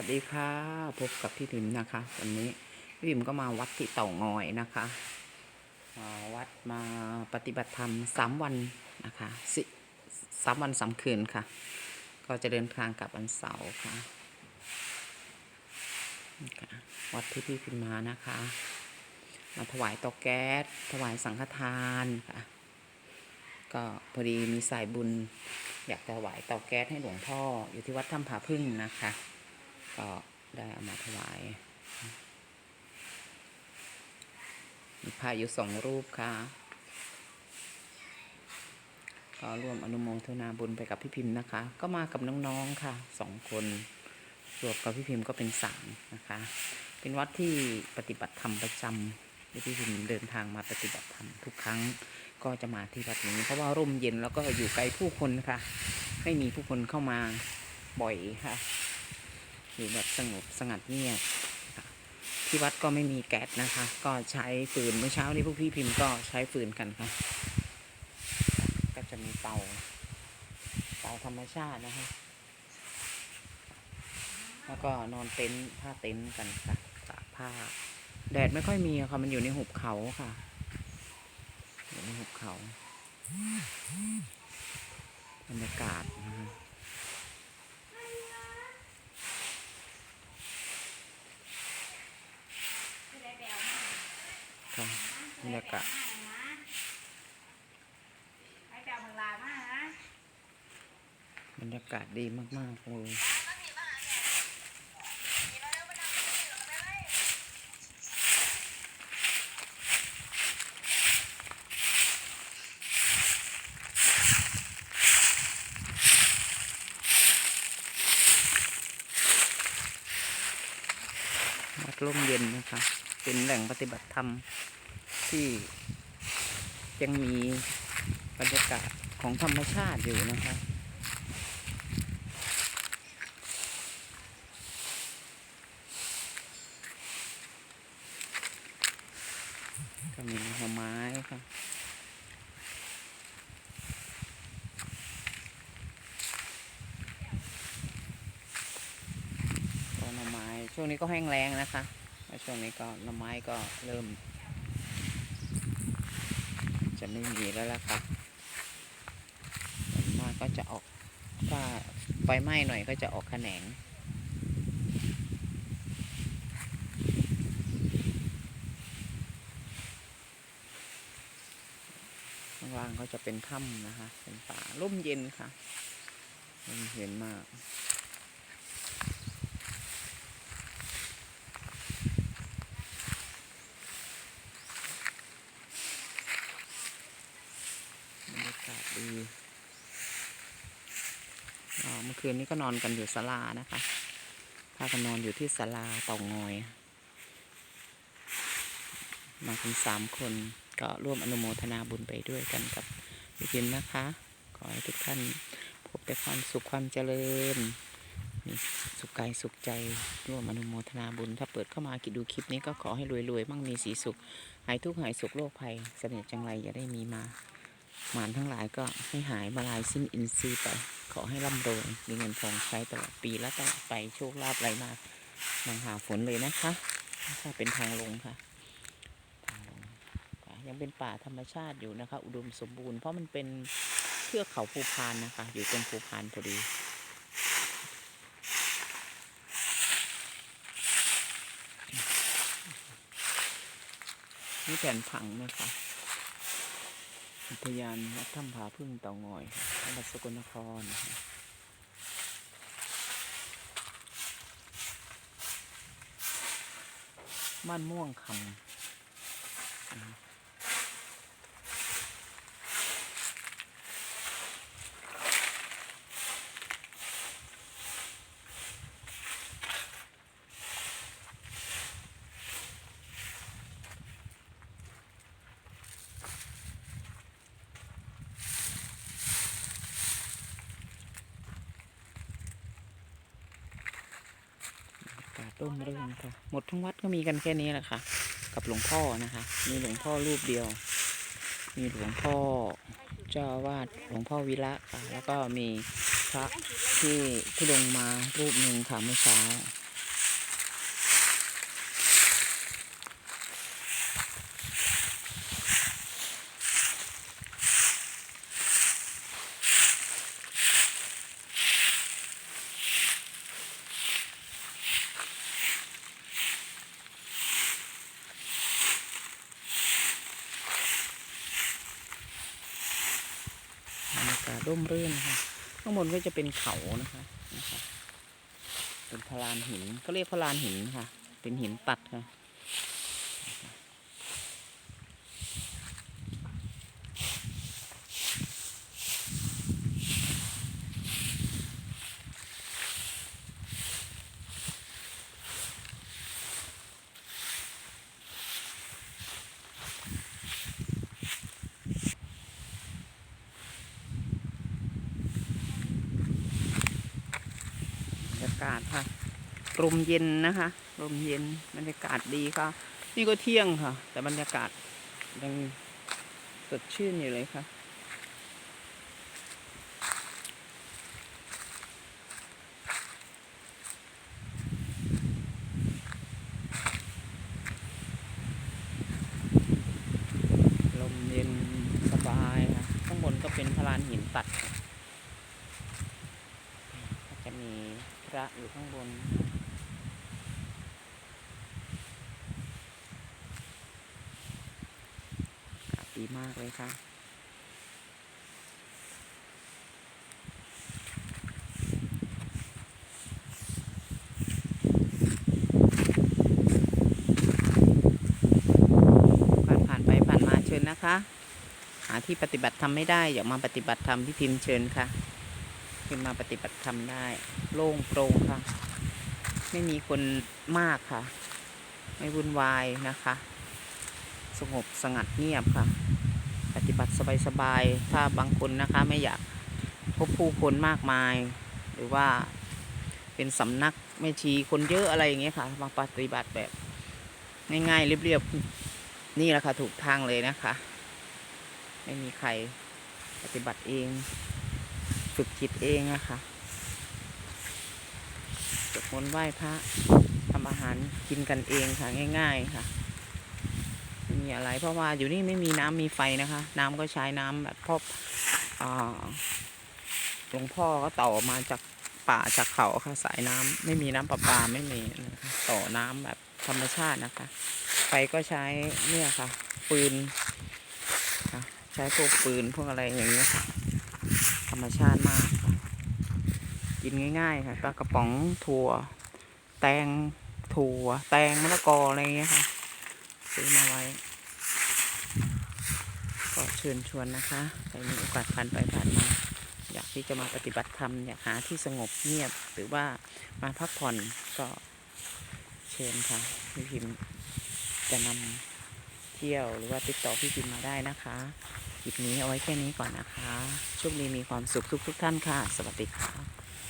วัสดีค่ะ พบกับพี่พิมนะคะ วันนี้พี่พิมก็มาวัดที่เต่างอยนะคะ มาวัดมาปฏิบัติธรรมสามวันนะคะสิสามวันสามคืนค่ะ ก็จะเดินทางกลับวันเสาร์ค่ะ วัดที่พี่พิมพ์มานะคะ มาถวายเตาแก๊สถวายสังฆทานค่ะ ก็พอดีมีสายบุญอยากถวายเตาแก๊สให้หลวงพ่ออยู่ที่วัดถ้ำผาพึ่งนะคะ ก็ได้เอามาถวายมีพระอยู่สองรูปค่ะ ก็ร่วมอนุโมทนาบุญไปกับพี่พิมพ์นะคะ ก็มากับน้องๆค่ะสองคนรวมกับพี่พิมพ์ก็เป็นสามนะคะ เป็นวัดที่ปฏิบัติธรรมประจำที่พี่พิมพ์เดินทางมาปฏิบัติธรรมทุกครั้งก็จะมาที่วัดนี้ เพราะว่าร่มเย็นแล้วก็อยู่ไกลผู้คนค่ะ ไม่มีผู้คนเข้ามาบ่อยค่ะ อยู่แบบสงบสงัดเงียบที่วัดก็ไม่มีแก๊สนะคะ ก็ใช้ฟืนเมื่อเช้านี้พวกพี่พิมพ์ก็ใช้ฟืนกันค่ะ ก็จะมีเตาเตาธรรมชาตินะคะ แล้วก็นอนเต็นท์ผ้าเต็นท์กันค่ะตากผ้า แดดไม่ค่อยมีค่ะมันอยู่ในหุบเขาค่ะอยู่ในหุบเขาบรรยากาศนะ บรรยากาศให้เจ้ามันลามากะบรรยากาศดีมากๆเลยวัดร่มเย็นนะคะ เป็นแหล่งปฏิบัติธรรม ที่ยังมีบรรยากาศของธรรมชาติอยู่นะคะก็มีหน่อไม้ค่ะก็หน่อไม้ช่วงนี้ก็แห้งแล้งนะคะช่วงนี้ก็หน่อไม้ก็เริ่ม จะไม่มีแล้วล่ะค่ะส่วนมากก็จะออกถ้าไฟไหม้หน่อยก็จะออกแขนงข้างล่างก็จะเป็นถ้ำนะคะ เป็นป่าร่มเย็นค่ะร่มเย็นมาก บรรยากาศดีอ่า เมื่อคืนนี้ก็นอนกันอยู่ศาลานะคะพากันนอนอยู่ที่ศาลาเต่างอย มากันสามคนก็ร่วมอนุโมทนาบุญไปด้วยกันกับพี่พิมพ์นะคะ ขอให้ทุกท่านพบแต่ความสุขความเจริญ มีสุขกายสุขใจร่วมอนุโมทนาบุญ ถ้าเปิดเข้ามากิดดูคลิปนี้ก็ขอให้รวยๆ มั่งมีสีสุข หายทุกข์หายสุขโรคภัย เสน่ห์จังไรอย่าได้มีมา หมานทั้งหลายก็ให้หายมาลายสิ้นอินทรีย์ไป ขอให้ร่ำรวยมีเงินทองใช้ตลอดปีและตลอดไปโชคลาภไหลมานังหาฝนเลยนะคะถ้าเป็นทางลงค่ะทางลงยังเป็นป่าธรรมชาติอยู่นะคะ อุดมสมบูรณ์เพราะมันเป็นเทือกเขาภูพานนะคะ อยู่ตรงภูพานพอดีนี่แผ่นผังนะคะ อุทยานวัดถ้ำผาพึ่งเต่างอยจังหวัดสกลนครค่ะบ้านม่วงคำ ร่มรื่นค่ะ หมดทั้งวัดก็มีกันแค่นี้แหละค่ะ กับหลวงพ่อนะคะ มีหลวงพ่อรูปเดียว มีหลวงพ่อเจ้าวาดหลวงพ่อวิระค่ะ แล้วก็มีพระที่ทุดงมารูปหนึ่งค่ะเมื่อเช้า ร่มรื่นค่ะ ข้างบนก็จะเป็นเขานะคะนะคะ เป็นพลานหินก็เรียกพลานหินค่ะ เป็นหินตัดค่ะากาศค่ะลมเย็นนะคะลมเย็นบรรยากาศดีค่ะ นี่ก็เที่ยงค่ะ แต่บรรยากาศยังสดชื่นอยู่เลยค่ะ ลมเย็นสบายค่ะ ข้างบนก็เป็นพลานหินตัดค่ะ ก็จะมี พระอยู่ข้างบน ดีมากเลยค่ะผ่านผ่านไปผ่านมาเชิญนะคะหาที่ปฏิบัติธรรมไม่ได้อยากมาปฏิบัติธรรมพี่พิมพ์เชิญค่ะ ขึ้นมาปฏิบัติธรรมได้ โล่งโปร่งค่ะ ไม่มีคนมากค่ะ ไม่วุ่นวายนะคะ สงบสงัดเงียบค่ะ ปฏิบัติสบายๆถ้าบางคนนะคะไม่อยากพบผู้คนมากมาย หรือว่าเป็นสำนักแม่ชีคนเยอะอะไรอย่างเงี้ยค่ะบาปฏิบัติแบบง่ายๆเรียบๆนี่แหละค่ะถูกทางเลยนะคะ ไม่มีใครปฏิบัติเอง ฝึกจิตเองอะค่ะสวดมนต์ไหว้พระทำอาหารกินกันเองค่ะง่าย ๆค่ะไม่มีอะไรเพราะว่าอยู่นี่ไม่มีน้ำมีไฟนะคะ น้ำก็ใช้น้ำแบบพ่ออ่าหลวงพ่อก็ต่อมาจากป่าจากเขาค่ะสายน้ำไม่มีน้ำประปาไม่มีนะคะต่อน้ำแบบธรรมชาตินะคะ ไฟก็ใช้เนี่ยค่ะ ปืนใช้พวกปืนพวกอะไรอย่างเงี้ยค่ะ ธรรมชาติมากค่ะกินง่าย ๆ ค่ะปลากระป๋องถั่ว แตงถั่ว แตงมะละกออะไรเงี้ยค่ะซื้อมาไว้ ก็เชิญชวนนะคะใครมีโอกาสผ่านไปผ่านมา อยากที่จะมาปฏิบัติธรรมอยากหาที่สงบเงียบหรือว่ามาพักผ่อนก็เชิญค่ะพี่พิมพ์จะนำเที่ยวหรือว่าติดต่อพี่พิมพ์มาได้นะคะ ลิปนี้เอาไว้แค่นี้ก่อนนะคะโชคดีมีความสุขทุก ๆ ท่านค่ะ สวัสดีค่ะ